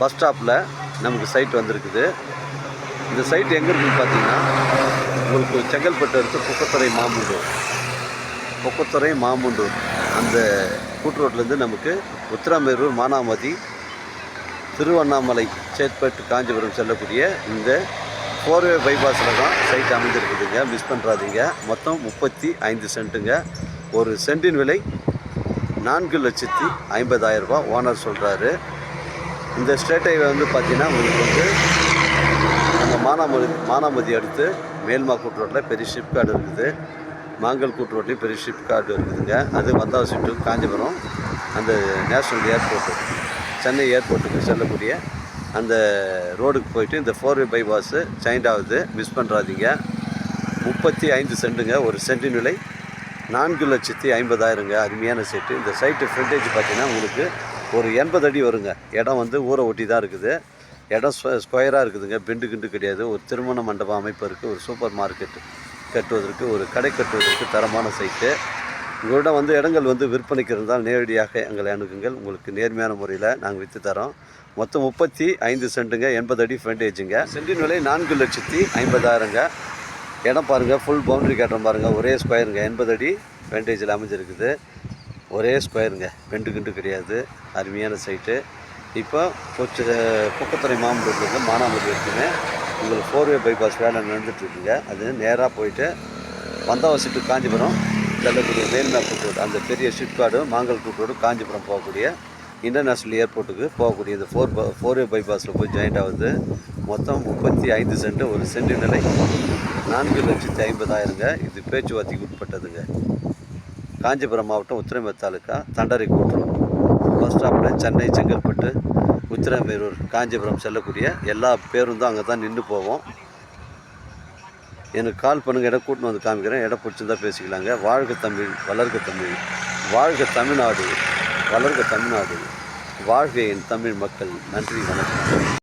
Bus ஸ்டாப்பில் நமக்கு side வந்திருக்குது. இந்த சைட் எங்கே இருக்குன்னு பார்த்தீங்கன்னா உங்களுக்கு செங்கல்பட்டு அடுத்து குப்பத்துறை மாமுண்டூர் குப்பத்துறை மாமுண்டூர் அந்த கூட்டுரோட்லேருந்து நமக்கு உத்திரமேரூர் மானாமதி திருவண்ணாமலை சேத்பட்டு காஞ்சிபுரம் செல்லக்கூடிய இந்த ஃபோர்வே பைபாஸில் தான் சைட் அமைந்திருக்குதுங்க. மிஸ் பண்ணுறாதீங்க மொத்தம் முப்பத்தி ஐந்து சென்ட்டுங்க ஒரு சென்ட்டின் விலை நான்கு லட்சத்தி ஐம்பதாயிரரூபா ஓனர் சொல்கிறாரு இந்த ஸ்டேட் ஹைவே வந்து பார்த்தீங்கன்னா உங்களுக்கு வந்து நம்ம மானாமதி மானாமதி அடுத்து மேல்மா கூட்டு ரோட்டில் பெரிய ஷிப் கார்டு இருக்குது. மாங்கல் கூட்டு ரோட்லேயும் பெரிய ஷிப் கார்டு இருக்குதுங்க. அது வந்தாவசி டு காஞ்சிபுரம் அந்த நேஷ்னல் ஏர்போர்ட்டு சென்னை ஏர்போர்ட்டுக்கு செல்லக்கூடிய அந்த ரோடுக்கு போயிட்டு இந்த ஃபோர் வே பைபாஸு சைண்ட் ஆகுது. மிஸ் பண்ணுறாதீங்க முப்பத்தி ஐந்து சென்ட்டுங்க ஒரு சென்டின் விலை நான்கு லட்சத்தி ஐம்பதாயிரங்க. அருமையான செட்டு இந்த சைட்டு ஃப்ரண்டேஜ் பார்த்தீங்கன்னா உங்களுக்கு ஒரு எண்பது அடி வருங்க. இடம் வந்து ஊரை ஒட்டி தான் இருக்குது. இடம் ஸ்கொயராக இருக்குதுங்க. பெண்டு கிண்டு கிடையாது. ஒரு திருமண மண்டபம் அமைப்பு இருக்குது ஒரு சூப்பர் மார்க்கெட் கட்டுவதற்கு ஒரு கடை கட்டுவதற்கு தரமான சைட்டு. உங்களிடம் வந்து இடங்கள் வந்து விற்பனைக்கு இருந்தால் நேரடியாக எங்களை அணுகுங்கள். உங்களுக்கு நேர்மையான முறையில் நாங்கள் விற்று தரோம். மொத்தம் முப்பத்தி ஐந்து சென்ட்டுங்க. எண்பது அடி ஃப்ரண்டேஜுங்க சென்டின் விலை நான்கு லட்சத்தி ஐம்பதாயிரங்க. இடம் பாருங்கள் ஃபுல் பவுண்டரி கட்டுற பாருங்கள் ஒரே ஸ்கொயருங்க எண்பது அடி ஃப்ரண்டேஜில் அமைஞ்சிருக்குது. ஒரே ஸ்கொயருங்க. பெண்டு கிண்டு கிடையாது. அருமையான சைட்டு. இப்போ கொச்சு குப்பத்துறை மாம்பழத்துலேருந்து மானாமதி வரைக்குமே உங்களுக்கு ஃபோர்வே பைபாஸ் வேலை நடந்துட்டுருக்குங்க அது நேராக போயிட்டு வந்தவாசி டு காஞ்சிபுரம் செல்லக்கூடிய மேல்மே ரோடு அந்த பெரிய ஷிப்கார்டு மாங்கல் ரோடு காஞ்சிபுரம் போகக்கூடிய இன்டர்நேஷ்னல் ஏர்போர்ட்டுக்கு போகக்கூடிய இந்த ஃபோர் ஃபோர்வே பைபாஸில் போய் ஜாயிண்ட் ஆகுது. மொத்தம் முப்பத்தி ஐந்து சென்ட் ஒரு சென்ட் நிலை. நான்கு லட்சத்தி ஐம்பதாயிரங்க. இது பேச்சுவார்த்தைக்கு உட்பட்டதுங்க. காஞ்சிபுரம் மாவட்டம் உத்திரமேர் தாலுக்கா தண்டரை கூட்டம் பஸ் ஸ்டாப்பில் சென்னை செங்கல்பட்டு உத்திரமேரூர் காஞ்சிபுரம் செல்லக்கூடிய எல்லா பேருந்தும் அங்கே தான் நின்று போவோம். எனக்கு கால் பண்ணுங்கள் இடம் கூட்டின்னு வந்து காமிக்கிறேன். இடம் பிடிச்சிருந்தா பேசிக்கலாங்க. வாழ்க தமிழ் வளர்க தமிழ். வாழ்க தமிழ்நாடு வளர்க தமிழ்நாடு. வாழ்க என் தமிழ் மக்கள். நன்றி வணக்கம்.